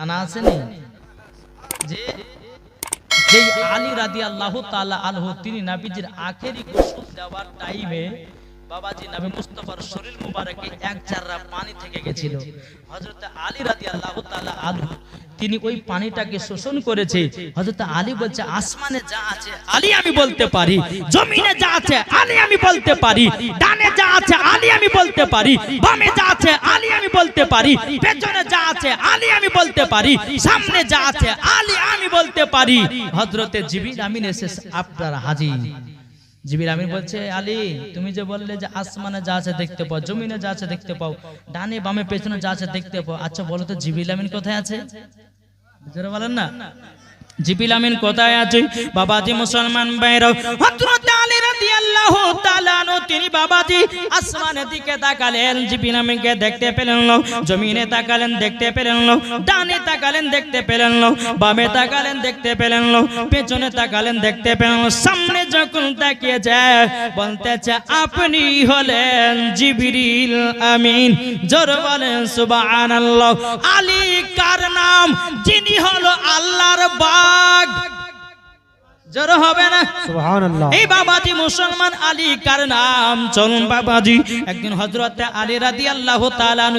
জানা আছে নি যে, যেই আলী রাদি আল্লাহ তাআলা আনহু, তিনি নাবিজির আখেরি গোসল দেওয়ার টাইমে বাবাজি নবী মুস্তাফার শরীর মুবারকে এক চাররা পানি থেকে গেছিল। হযরত আলী রাদি আল্লাহ তাআলা আনহু, তিনি ওই পানিটাকে শোষণ করেছে। হযরত আলী বলছে, আসমানে যা আছে, আলী আমি বলতে পারি। জমিনে যা আছে, আলী আমি বলতে পারি। ডানে যা আছে, আলী আমি বলতে পারি। বামে যা আছে, আলী আমি বলতে পারি। পেছনে যা আছে, আলী আমি বলতে পারি। সামনে যা আছে, আলী আমি বলতে পারি। হযরতে জিবরিল আমিন এসে আপনার হাজির। জিবির আমির বলছে আলী তুমি যে বললে যে আসমানে যা আছে দেখতে পাও জমিনে যা আছে দেখতে পাও ডানে বামে পেছনে যা আছে দেখতে পাও। আচ্ছা বলো তো জিবির আমিন কোথায় আছে? বলেন না। জিবিল আমিন কোথায় আছে? বাবাজি মুসলমান ভাইরাও হযরত আলী রাদিয়াল্লাহু তাআলা তিনি বাবাজি আসমানের দিকে তাকালেন, জিবিল আমিনকে দেখতে পেলেন না, জমিনে তাকালেন, দেখতে পেলেন না, ডানে তাকালেন, দেখতে পেলেন না, বামে তাকালেন, দেখতে পেলেন না, পেছনে তাকালেন, দেখতে পেলেন সামনে যখন তাকিয়ে যায় বলতেছে, আপনি হলেন জিবরিল আমিন। জোর বলেন, সুবহানাল্লাহ। আলী কার নাম? যিনি হলো আল্লাহর Bag. Bag. জোর হবে না। সুবহানাল্লাহ। এই বাবাজি মুসলমান আলী কার নাম চলুন বাবাজি? একদিন আলী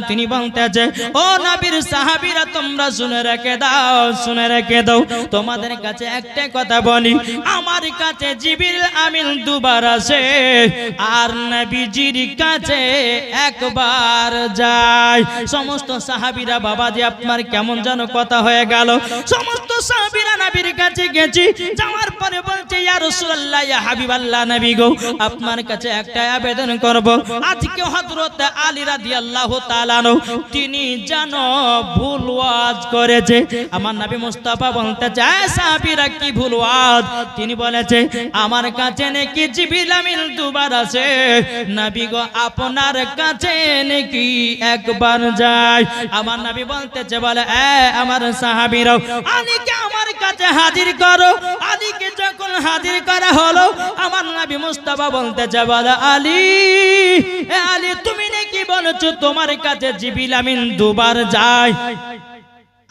তিনি বলতেছে ও নবীর সাহাবীরা তোমরা শুনে রেখে দাও শুনে রেখে দাও। তোমাদের কাছে একটা কথা বলি আমার কাছে দুবার আসে আর নবীজির কাছে একবার যায়। সমস্ত সাহাবীরা বাবাজি আপনার কেমন যেন কথা হয়ে গেল। সমস্ত সাহাবীরা নবীর কাছে গেছি যাওয়ার পরে বলছে আপনার কাছে একটা আবেদন করব। আজকে হযরত আলী রাদিয়াল্লাহু তাআলা তিনি যেন ভুল ওয়াজ করেছে। আমার নবী মুস্তাফা বলতে চায় সাহাবীরা, কি ভুল ওয়াজ? তিনি বলেছে, আমার কাছে নাকি জিবরিল আমিন দুবার আছে। নবী গো, আপনার কাছে নাকি একবার যায়? আমার নবী বলতেছে, বলে, এ আমার সাহাবীরা আলীকে আমার কাছে হাজির করো। আলীকে যখন হাজির করা হলো, আমার নাবি মুস্তাফা বলতে বলে আলী আলী, তুমি নাকি বলেছ তোমার কাছে জিবিল আমিন দুবার যায়?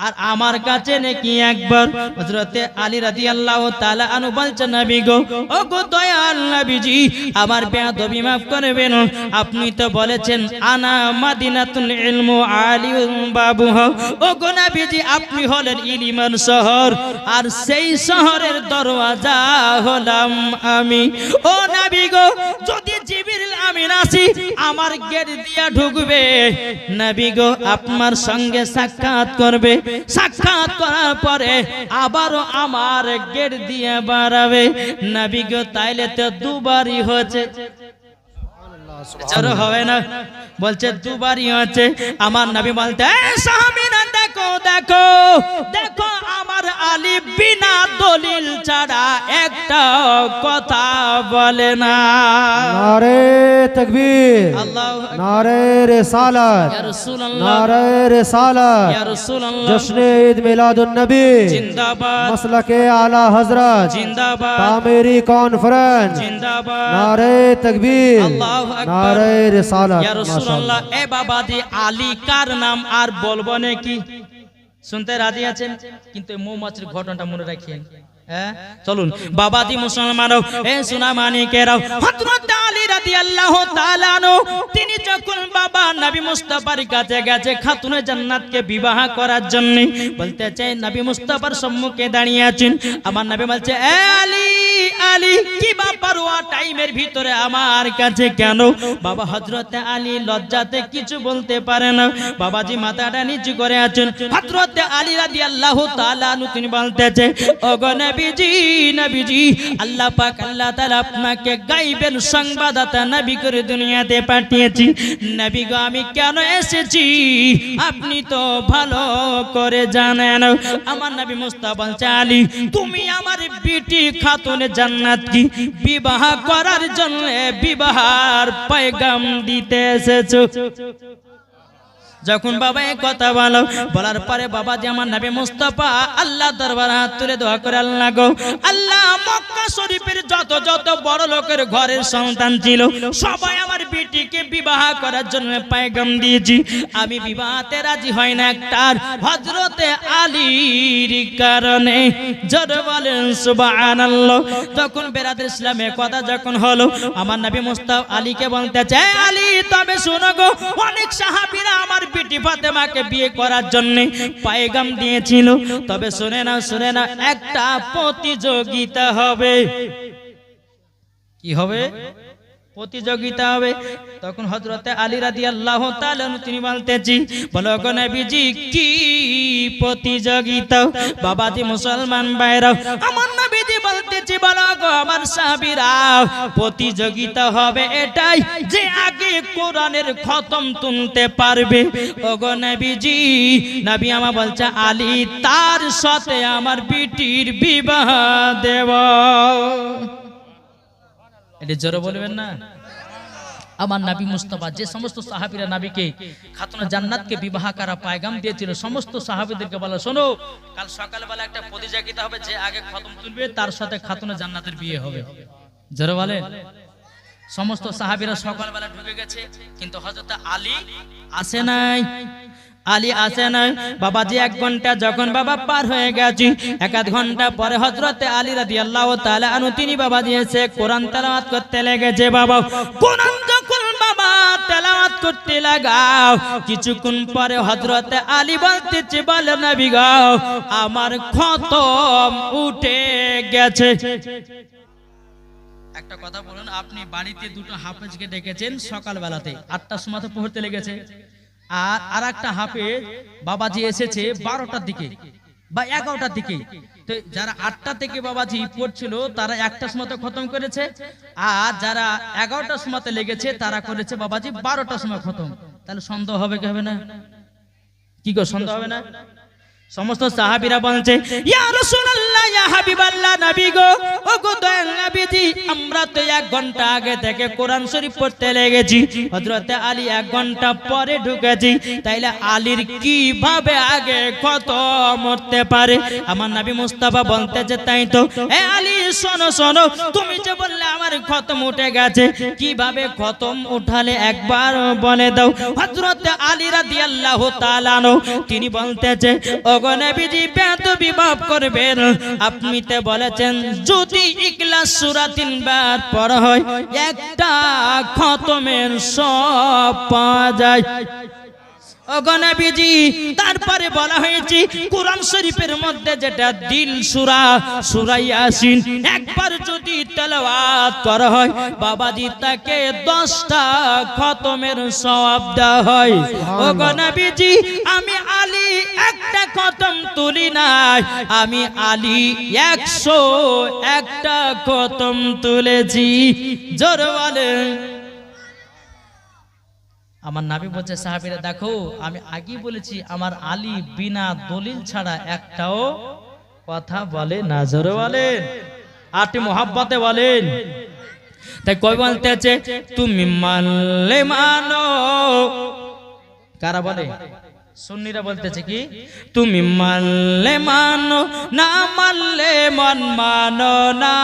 আর আমার কাছে নাকি একবার হযরতে আলী রাজি আল্লাহ তালা আনু বলছেন, নবী গো ও গো আমার বেয়াদবি maaf করবেন। আপনি তো বলেছেন, আনা মাদিনাতুল ইলমু আলিউম বাবুহ ও গো নবীজি, আপনি হলেন ইলিমের শহর, আর সেই শহরের দরওয়াজা হলাম আমি। ও নবী গো, যদি জিবরিল আমিন আসি, আমার গেট দিয়া ঢুকবে। নবী গো, আপনার সঙ্গে সাক্ষাৎ করবে। সাক্ষাৎ করার পরে আমার গেট দিয়ে বাড়াবে। নবী গো, তাইলে তো দুবারই হয়েছে। হবে না। বলছে, দুবারই হচ্ছে আমার নবী বলতে দেখো দেখো দেখো ছাড়া একটা কথা বলে না। নারে তকবীর নারে রিসালাত নারে রিসালাত। জশ্ন ঈদ মিলাদুন নবী জিন্দাবাদ। মসলকে আলা হযরত। জিন্দাবাদ। তামিরি কনফারেন্স। জিন্দাবাদ। নারে তকবীর। নারে রিসালাত। ইয়া রাসূলুল্লাহ। এ বাবাজি আলী কার নাম আর বলব নাকি? শুনতে রাজি আছেন? কিন্তু মৌমাছির ঘটনাটা মনে রাখিয়েন হ্যাঁ চলুন। বাবাজি মুসলমান এ সোনা মানিকেরাও হযরত আলী রাদিয়াল্লাহু তাআলা তিনি যখন বাবা নবী মুস্তাফার কাছে গেছে খাতুনে জান্নাতকে বিবাহ করার জন্য, বলতে চাই, নবী মুস্তাফার সম্মুখে দাঁড়িয়ে আছেন। আমার নবী বলছে, এ আলী আলী, কি ওয়া টাইমের ভিতরে আমার কাছে কেন? বাবা হযরতে আলী লজ্জাতে কিছু বলতে পারে না। বাবাজি মাথাটা নিচু করে আছেন। হযরতে আলী আনহু তিনি বলতেছে আল্লাহ পাক আল্লাহ আপনাকে নবী করে দুনিয়াতে পাঠিয়েছি নবী গো, আমি কেন এসেছি? আপনি তো ভালো করে জানেন। আমার নবী মুস্তাফা আলী, তুমি আমার বিটি খাতুনে জান্নাত কি? বিবাহ করার জন্য বিবাহ পয়গাম দিতে এসেছ। যখন বাবা এক কথা বলো, বলার পরে বাবা যেমন নবী মুস্তাফা আল্লাহ দরবার হাত তুলে দোয়া করে, আল্লাহ গো, আল্লাহ মক্কা শরীফের যত যত বড় লোকের ঘরের সন্তান ছিল, সবাই আমার বিটিকে বিবাহ করার জন্য পায়গাম দিয়েছি। আমি বিবাহতে রাজি হয় না একটার হজরতে আলীর কারণে। জোর বলেন, সুবহানাল্লাহ। তখন বেরাদের ইসলামে কথা যখন হলো, আমার নবী মুস্তাফ আলীকে বলতে চায়, আলী, তবে শোনো গো, অনেক সাহাবীরা আমার বিটি ফাতেমাকে বিয়ে করার জন্য পায়গাম দিয়েছিল। তবে শুনে না শুনে না একটা প্রতিযোগিতা হবে। কি হবে? প্রতিযোগিতা হবে। তখন হজরতে আলী রাদি আল্লাহ তিনি বলতেছি, বলো কি প্রতিযোগিতা? বাবাজি মুসলমান বাইরাও আমার নবীজি বলতেছি বলো গো আমার সাবিরা, প্রতিযোগিতা হবে এটাই যে আগে কোরআনের খতম তুলতে পারবে। ওগো নবীজি, নবী আমা বলছে, আলী তার সাথে আমার বিটির বিবাহ দেব এটা জোরে বলবেন না? আমার নাবি মুস্তফা, যে সমস্ত সাহাবীরা নাবিকে খাতুনা জান্নাতকে বিবাহ করা পায়গাম দিয়েছিল, সমস্ত সাহাবীদেরকে বলা, শোনো, কাল সকালবেলা একটা প্রতিযোগিতা হবে, যে আগে খতম তুলবে, তার সাথে খাতুন জান্নাতের বিয়ে হবে। জোরে বলেন। সমস্ত সাহাবীরা সকালবেলা ঢুকে গেছে, কিন্তু হযরত আলী আসে নাই। আলী আসে নাই। বাবা বাবাজি এক ঘণ্টা যখন বাবা পার হয়ে গেছি, এক আধ ঘণ্টা পরে হজরতে আলী রাদি আল্লাহ তাআলা আনু তিনি বাবাজি এসে কোরআন তেলাওয়াত করতে লেগেছে, বাবা, কোরআন বাবা তেলাওয়াত করতে লাগাও। কিছুক্ষণ পরে আলী বলতেছে, বলে গাও আমার উঠে গেছে। একটা কথা বলুন, আপনি বাড়িতে দুটো হাফেজকে ডেকেছেন সকালবেলাতে? আটটার সময় তো পড়তে লেগেছে আর আর একটা হাফেজ বাবাজি এসেছে বারোটার দিকে। বা এগারোটার দিকে। তো যারা আটটা থেকে বাবাজি পড়ছিল, তারা একটা সময় খতম করেছে। আর যারা এগারোটার সময় লেগেছে, তারা করেছে বাবাজি বারোটার সময় খতম। তাহলে সন্দেহ হবে কি হবে না? কি গো, সন্দেহ হবে না? সমস্ত সাহাবিরা বলছে, ইয়া রাসূলুল্লাহ আমরা নবী মুস্তাফা বলতেছে তাই তো। আলী, শোনো শোনো, তুমি যে বললে আমার খতম উঠে গেছে, কীভাবে খতম উঠালে একবার বলে দাও। হযরতে আলী রাদিয়াল্লাহু তাআলা আনহু, তিনি বলতেছে ওগো নবীজি বেয়াদবি মাফ করবেন। আপনি তো বলেছেন যদি ইখলাস সূরা তিনবার পড়া হয় একটা খতমের সব পাওয়া যায়। তারপরে বলা হয়েছে কোরআন শরীফের মধ্যে যেটা দিল সুরা সুরাই আসিন একবার যদি তেলাওয়াত করা হয় বাবাজি তাকে দশটা খতমের সওয়াব দেওয়া হয়। আলী একটা খতম তুলি নাই। আমি আলী একশো একটা খতম তুলেছি। জোর বলেন আমার নাবি বলছে, সাহাবিরা, দেখো, আমি আগেই বলেছি, আমার আলী বিনা দলিল ছাড়া একটাও কথা বলে না। জোরে বলেন আটে মোহাব্বতে বলেন। তাই কই বলতেছে তুমি মানলে মানো। কারা বলে? সুন্নিরা বলতেছে কি? তুমি মানলে মানো, না মানলে মন মানো না।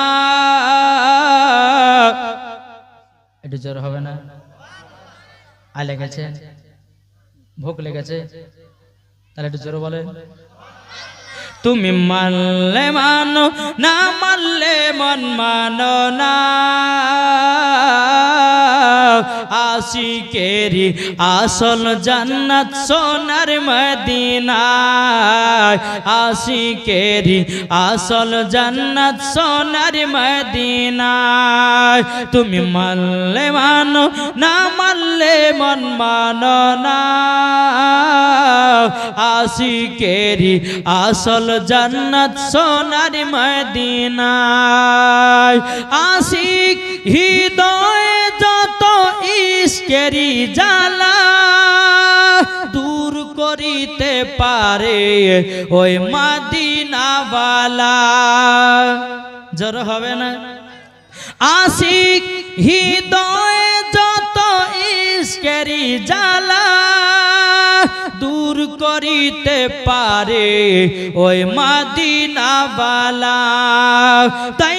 একটু জোর হবে না? আয় লেগেছে। ভোগ লেগেছে। তাহলে একটু জোরে বলে তুমি মানলে মানো, না মানলে মন মানো না। আশিকেরি আসল জান্নাত সোনার মদিনায়। আশিকেরি আসল জান্নাত সোনার মদিনায়। তুমি মানলে মানো, না মানলে মন মানো না। আশিকেরি আসল জান্নাত সোনার মদিনায়। আশিক হৃদয়ে ইস্কেরি জ্বালা দূর করিতে পারে ওই মাদিনাওয়ালা। জোর হবে না? আশিক হৃদয়ে যত ইস্কেরি জ্বালা দূর করিতে পারে ওই মাদিনাওয়ালা। তাই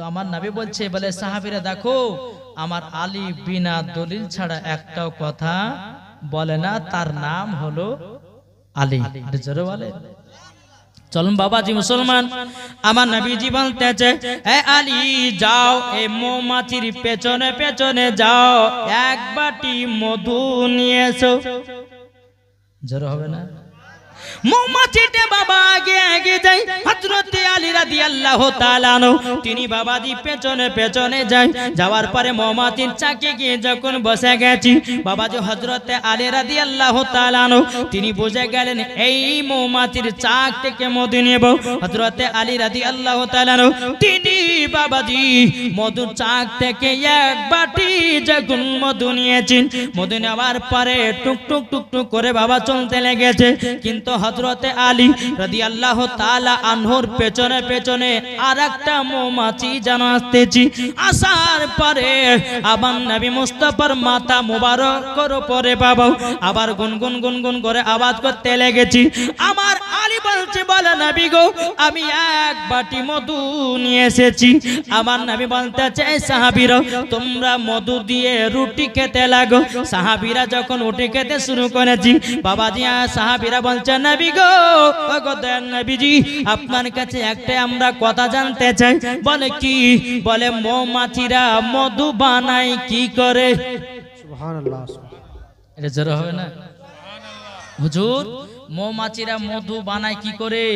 তো আমার নাবি বলছে, বলে, সাহাবিরা, দেখো, আমার আলী বিনা দলিল ছাড়া একটাও কথা বলে না, তার নাম হলো আলী। জোরে বলে। চলুন বাবাজি মুসলমান, আমার নবীজি বলতেছে, এ আলী, যাও, এ মৌমাছির পেছনে পেছনে যাও, এক বাটি মধু নিয়ে এসো। জোরে হবে না? মৌমাছিতে বাবা আগে আগে যাই হযরত আলী রাদিয়াল্লাহু তাআলা আনহু, তিনি বাবাজি পেছনে পেছনে যায়। যাওয়ার পরে মৌমাছির চাকে গিয়ে যখন বসে গেছি, বাবাজি হযরত আলী রাদিয়াল্লাহু তাআলা আনহু, তিনি বুঝে গেলেন, এই মৌমাছির চাক থেকে মধু নেব। হযরত আলী রাদিয়াল্লাহু তাআলা আনহু, তিনি বাবাজি, মধুর চাক থেকে এক বাটি যখন মধু নিয়েছেন। মধু নেওয়ার পরে টুক টুক টুক টুক করে বাবা চলতে লেগেছে। কিন্তু হজরতে আলী রাদি আল্লাহ তালা আনহর পেছনে পেছনে আর একটা মৌমাছি যেন আসতেছি। আসার পরে আবার নবী মুস্তফার মাথা মুবারক পরে বাবা আবার গুনগুন গুনগুন করে আওয়াজ করতে লেগেছি। আমার বলছে বলে নাবি গো আমি এক বাটি মধু নিয়ে এসেছি। আমার নবী বলতে চাই সাহাবিরা তোমরা মধু দিয়ে রুটি খেতে লাগো। সাহাবিরা যখন রুটি খেতে শুরু করেছি বাবাজি আর সাহাবিরা বলছে নাবি গো নবীজি আপনার কাছে একটা আমরা কথা জানতে চাই। বলে কি? বলে মৌমাছিরা মধু বানায় কি করে? সুবহানাল্লাহ। এটা জোরে হবে না? হুজুর, মৌমাছিরা মধু বানায় কি করে?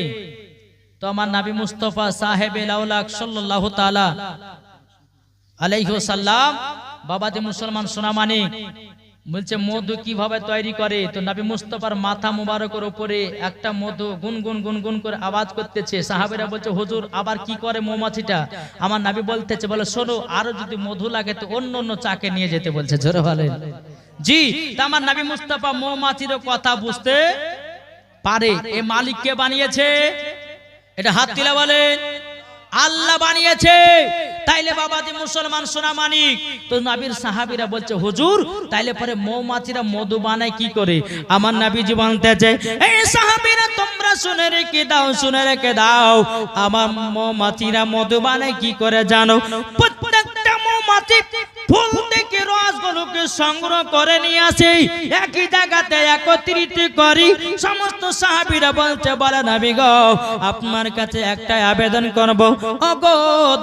তো আমার নাবি মুস্তফা সাহেব লাউলাক সাল্লাল্লাহু তাআলা আলাইহি সাল্লাম বাবাজি মুসলমান সোনামানি, বলছে মধু কীভাবে তৈরি করে? তো নবী মুস্তফার মাথা মুবারকের উপরে একটা মধু গুনগুন গুনগুন করে আওয়াজ করতেছে। সাহাবেরা বলছে, হুজুর, আবার কি করে মৌমাছিটা? আমার নাবি বলতেছে, বলে, শোনো, আরও যদি মধু লাগে তো অন্য অন্য চাকে নিয়ে যেতে, বলছে। জোরে বলেন। জি আমার নবী মুস্তফা মৌমাছির কথা বুঝতে পারে। এ মালিক কে বানিয়েছে? এটা হাত দিলা বলেন। আল্লাহ বানিয়েছে। তাইলে বাবাজি মুসলমান সোনা মানিক। তো নাবির সাহাবিরা বলছে, হুজুর, তাইলে পরে মৌমাছিরা মধু বানায় কি করে? আমার নাবি জীবন তেছে এই সাহাবিরা, তোমরা শুনে রেখে দাও, শুনে রেখে দাও। আমার মৌমাছিরা মধু বানায় কি করে জানো? প্রত্যেকটা মৌমাছি ফুল সংগ্রহ করে নিয়ে আসে। একই জায়গাতে একত্রিত করি সমস্ত সাহাবিরা বলছে, বলে নবী গো, আপনার কাছে একটা আবেদন করব। অগো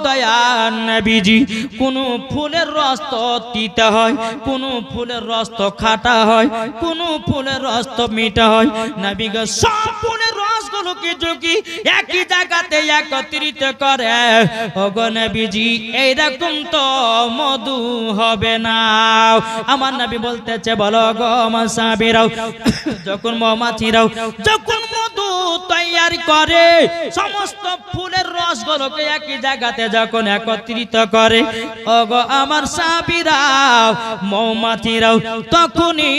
দয়ান নবীজি, কোন ফুলের রস তো তিতা হয়, কোন ফুলের রস তো খাটা হয়, কোন ফুলের রস তো মিঠা হয়। নবী গো, সব ফুলের রসগুলোকে যোগী একই জায়গাতে একত্রিত করে। ওগো নবীজি, এইরকম তো মধু হবে না। আমার নবী বলতেছে, বলো গো আমার সাহাবীরাও, যখন মৌমাছিরাও যখন মধু তৈয়ার করে সমস্ত ফুলের রস রসগুলোকে একই জায়গাতে যখন একত্রিত করে ওগো আমার সাহাবীরাও মৌমাছিরাও তখনই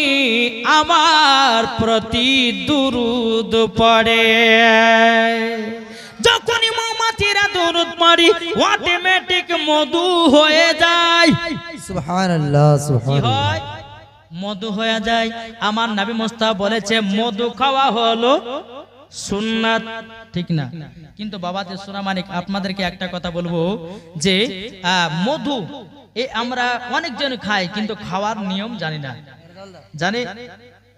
আমার প্রতি দুরুদ পড়ে। যখনই মৌমাছিরা দুরুদ পড়ি অটোমেটিক মধু হয়ে যায়। সুবহানাল্লাহ সুবহানাল্লাহ। মধু হয়ে যায়। আমার নবী মোস্তা বলেছে, মধু খাওয়া হলো সুন্নাত। ঠিক না? কিন্তু বাবাতে সোনা মানিক, আপনাদেরকে একটা কথা বলব যে মধু, এ আমরা অনেকজন খাই, কিন্তু খাওয়ার নিয়ম জানি না। জানি?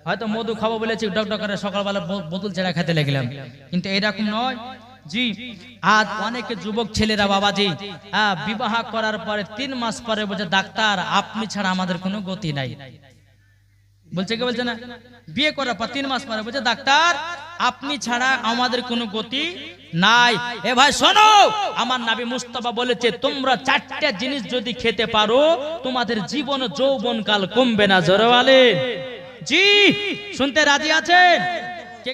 হয়তো মধু খাব বলেছি ডক করে সকালবেলা বোতল ছেড়া খেতে লাগলাম। কিন্তু এরকম নয়। জি, আজ অনেক যুবক ছেলেরা বাবাজি বিবাহ করার পরে তিন মাস পরে বলছে, ডাক্তার, আপনি ছাড়া আমাদের কোনো গতি নাই। বলছে কি বলছে না? বিয়ে করার পর তিন মাস পরে বলছে, ডাক্তার, আপনি ছাড়া আমাদের কোনো গতি নাই। এ ভাই, শোনো, আমার নাবি মুস্তফা বলেছে, তোমরা চারটা জিনিস যদি খেতে পারো, তোমাদের জীবন যৌবন কাল কমবে না। জোরে জি, শুনতে রাজি আছেন?